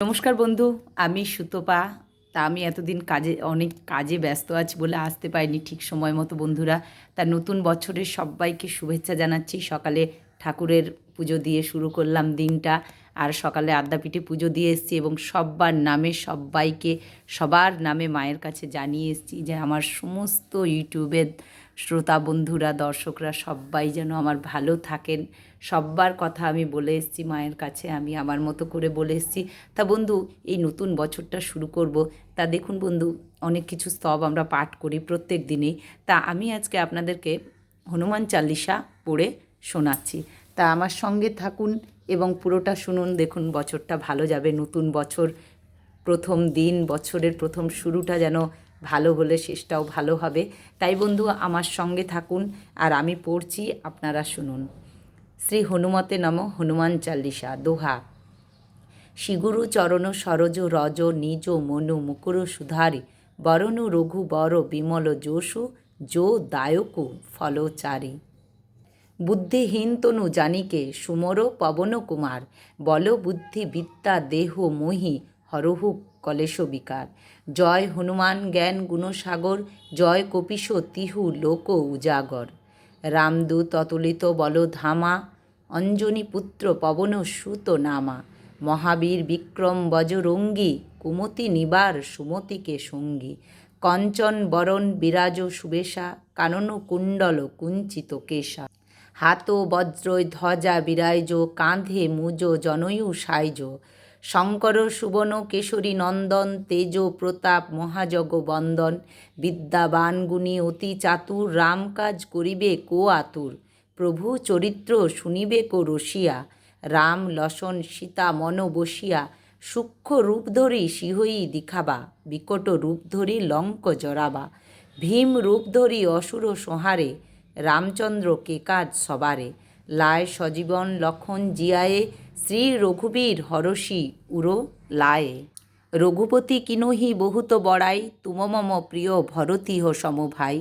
নমস্কার বন্ধু, আমি সুতপা। তা আমি এতদিন কাজে, অনেক কাজে ব্যস্ত আছি বলে আসতে পারিনি ঠিক সময় মতো, বন্ধুরা। তা নতুন বছরের সবাইকে শুভেচ্ছা জানাচ্ছি। সকালে ঠাকুরের পুজো দিয়ে শুরু করলাম দিনটা, আর সকালে আদ্যাপীঠে পুজো দিয়ে এসেছি এবং সব্বার নামে সবাইকে সবার নামে মায়ের কাছে জানিয়ে এসেছি যে আমার সমস্ত ইউটিউবের শ্রোতা বন্ধুরা, দর্শকরা সবাই যেন আমার ভালো থাকেন। সব্বার কথা আমি বলে এসেছি, মায়ের কাছে আমি আমার মতো করে বলে এসেছি। তা বন্ধু, এই নতুন বছরটা শুরু করব। তা দেখুন বন্ধু, অনেক কিছু স্তব আমরা পাঠ করি প্রত্যেক দিনেই। তা আমি আজকে আপনাদেরকে হনুমান চালিসা পড়ে শোনাচ্ছি। তা আমার সঙ্গে থাকুন এবং পুরোটা শুনুন। দেখুন বছরটা ভালো যাবে। নতুন বছর, প্রথম দিন, বছরের প্রথম শুরুটা যেন ভালো হলে শেষটাও ভালো হবে। তাই বন্ধু, আমার সঙ্গে থাকুন আর আমি পড়ছি, আপনারা শুনুন। শ্রী হনুমতে নম হনুমান চাল্লিশা, দোহা। শিগুরু চরণ সরজ রজ নিজ মনু মুকুর সুধারি, বরণু রঘু বর বিমল যোশু, যো দায়কু ফলচারী। বুদ্ধিহীন তনু জানিকে সুমর পবন কুমার, বল বুদ্ধি বিদ্যা দেহ মোহি হরহু কলেশ বিকার। জয় হনুমান জ্ঞান গুণসাগর জয় কপিশ তিহু লোক উজাগর। রামদূত অতুলিত বল ধামা, অঞ্জনী পুত্র পবন সুত নামা। মহাবীর বিক্রম বজরঙ্গী কুমতি নিবার সুমতিকে সঙ্গী। কঞ্চন বরণ বিরাজ সুবেশা, কানন কুণ্ডল কুঞ্চিত কেশা। হাত বজ্রয় ধ্বজা বিরাইজ, কাঁধে মুজ জনয়ু সাইজ। শঙ্কর সুবন কেশরী, নন্দন, তেজ, প্রতাপ, মহাজগ, বন্দন বিদ্যাবান গুণী অতি চাতুর, রাম কাজ করিবে কো আতুর? প্রভু চরিত্র শুনিবে কো রসিয়া? রাম, লসন, সীতা, মন বসিয়া, সূক্ষ্ম রূপ ধরি সিহই দিখাবা, বিকট রূপ ধরি লঙ্ক জরাবা ভীম রূপ ধরি অসুর সংহারে, রামচন্দ্র কে কাজ সবারে? লায় সজীবন লক্ষণ জিয়ায়ে শ্রী রঘুবীর হরষি উরো লায়ে। রঘুপতি কিনহি বহুত বড়াই, তুম মম প্রিয় ভরতিহ সমভাই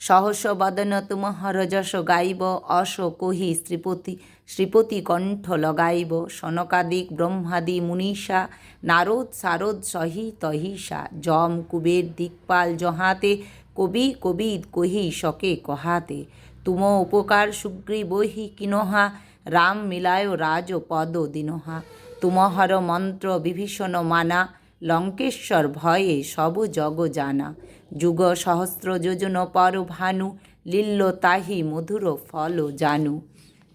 সহস বদন তুমহর যশ গাইব, অশ কহি শ্রীপতি শ্রীপতি কণ্ঠ লগাইব। সনকাদিক ব্রহ্মাদি মুনীষা, নারদ সারদ সহি তহিষা। যম কুবের দিকপাল জহাতে, কবি কবি কহি শকে কহাতে। তুম উপকার সুগ্রীবহি কিনহা রাম মিলায় রাজ পদ দিনহা। তুমহর মন্ত্র বিভীষণ মানা। লঙ্কেশ্বর ভয়ে সব জগ জানা। যুগ সহস্র যোজন পর ভানু। লিল্ল তাহি মধুর ফল জানু।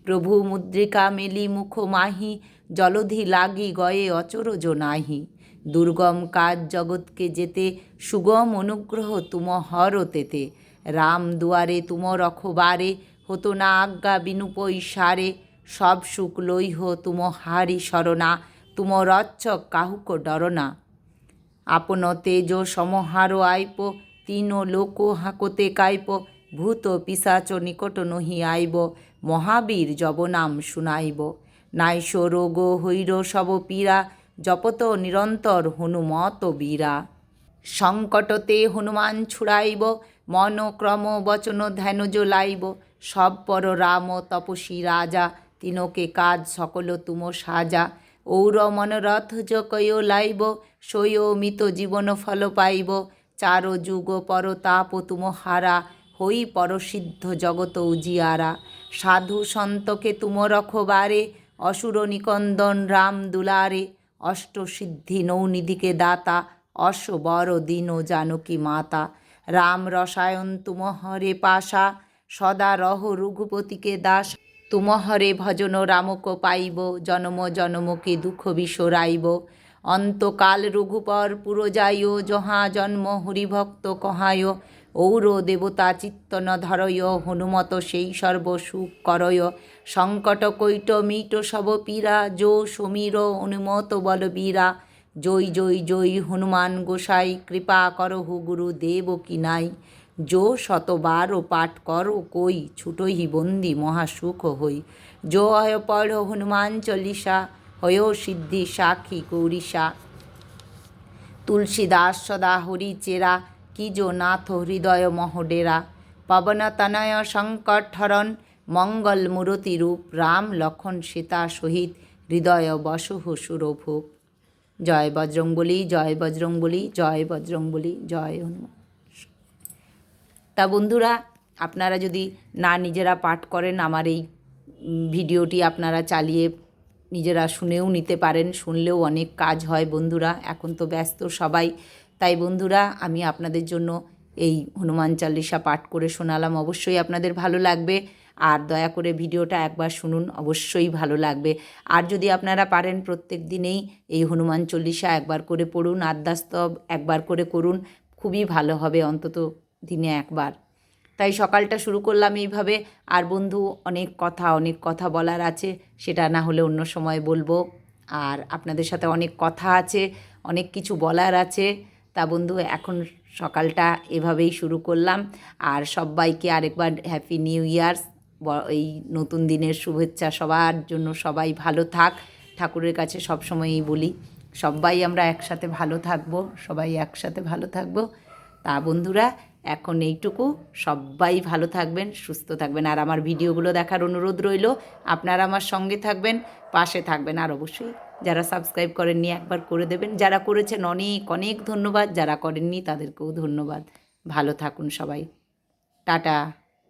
প্রভু মুদ্রিকা মেলি মুখ মাহি। জলধি লাগি গয়ে অচরজ নাহি। দুর্গম কাজ জগৎকে যেতে, সুগম অনুগ্রহ তুম হর তেতে। রাম দুয়ারে তুম রখবারে। হতো না আজ্ঞা বিনুপ ইশারে সব সুখ লইহ তুম হারি শরণা, তুম রচ্ছক কাহুক ডরনা আপন তেজ সমহার আইপ তিন লোক হাঁকতে কাইপ ভূত পিসাচ নিকট নহি আইব, মহাবীর জবনাম শুনাইব। নাইশ রোগ হৈর সব পীড়া, জপত নিরন্তর হনুমত বীরা। সংকটতে হনুমান ছুড়াইব মন ক্রম বচন ধ্যান জ্বলাইব, সব পর রাম তপসী রাজা তিনকে কাজ সকল তুম সাজা। ঔর মনরথ জকয় লাইব সৈমিত জীবন ফল পাইব। চার যুগ পরতাপ তুম হারা হই পরসিদ্ধ জগত উজিয়ারা। সাধু সন্তকে তুম রখবারে, অসুর নিকন্দন রাম দুলারে। অষ্টসিদ্ধি নৌনিধিকে দাতা, অশ বড় দীন জানকী মাতা। রাম রসায়ন তুমহরে পাশা, সদা রহ রঘুপতিকে দাস। তুমহরে ভজন রামক পাইব, জনম জনমকে দুঃখ বিসরাইব অন্তকাল রঘুপর পুর যাইও জহা জন্ম হরিভক্ত কহায়, ঔর দেবতা চিত্তন ধরয়, হনুমত সেই সর্ব সুখ করয়। সংকট কৈট মিট সব পীরা যো সমীর অনুমত বল বীরা। জয় জয় জয়, হনুমান গোসাই, কৃপা করহু গুরু দেব কি নাই। যো শতবার ও পাঠ করো কই, ছুটোহি বন্দি মহাসুখ হই। যো অয় পড় হনুমান চল্লিশা, হয় সিদ্ধি সাক্ষী গৌরীষা তুলসীদাস সদা হরি চেরা, কি যো নাথ হৃদয় মহডেরা পবন তনয় সংকট হরণ মঙ্গল মূরতি রূপ, রাম লক্ষণ সীতা সহিত হৃদয় বসহ সুরভূপ জয় বজরংবলী জয় বজরংবলী জয় বজরংবলী, জয় হনুমান। তা বন্ধুরা, আপনারা যদি না নিজেরা পাঠ করেন, আমার এই ভিডিওটি আপনারা চালিয়ে নিজেরা শুনেও নিতে পারেন, শুনলেও অনেক কাজ হয় বন্ধুরা, এখন তো ব্যস্ত সবাই। তাই বন্ধুরা, আমি আপনাদের জন্য এই হনুমান চালিসা পাঠ করে শোনালাম। অবশ্যই আপনাদের ভালো লাগবে, আর দয়া করে ভিডিওটা একবার শুনুন, অবশ্যই ভালো লাগবে। আর যদি আপনারা পারেন প্রত্যেক দিনেই এই হনুমান চল্লিশা একবার করে পড়ুন, আদ্যাস্তব একবার করে করুন, খুবই ভালো হবে, অন্তত দিনে একবার। তাই সকালটা শুরু করলাম এইভাবে। আর বন্ধু, অনেক কথা অনেক কথা বলার আছে, সেটা না হলে অন্য সময় বলব। আর আপনাদের সাথে অনেক কথা আছে, অনেক কিছু বলার আছে। তা বন্ধু, এখন সকালটা এভাবেই শুরু করলাম। আর সবাইকে আরেকবার হ্যাপি নিউ ইয়ার্স এই নতুন দিনের শুভেচ্ছা সবার জন্য সবাই ভালো থাক। ঠাকুরের কাছে সবসময়ই বলি, সবাই আমরা একসাথে ভালো থাকব, সবাই একসাথে ভালো থাকব। তা বন্ধুরা এখন এইটুকু। সবাই ভালো থাকবেন, সুস্থ থাকবেন। আর আমার ভিডিওগুলো দেখার অনুরোধ রইল, আপনারা আমার সঙ্গে থাকবেন, পাশে থাকবেন। আর অবশ্যই যারা সাবস্ক্রাইব করেননি, একবার করে দেবেন। যারা করেছেন, অনেক অনেক ধন্যবাদ। যারা করেননি, তাদেরকেও ধন্যবাদ। ভালো থাকুন সবাই। টাটা।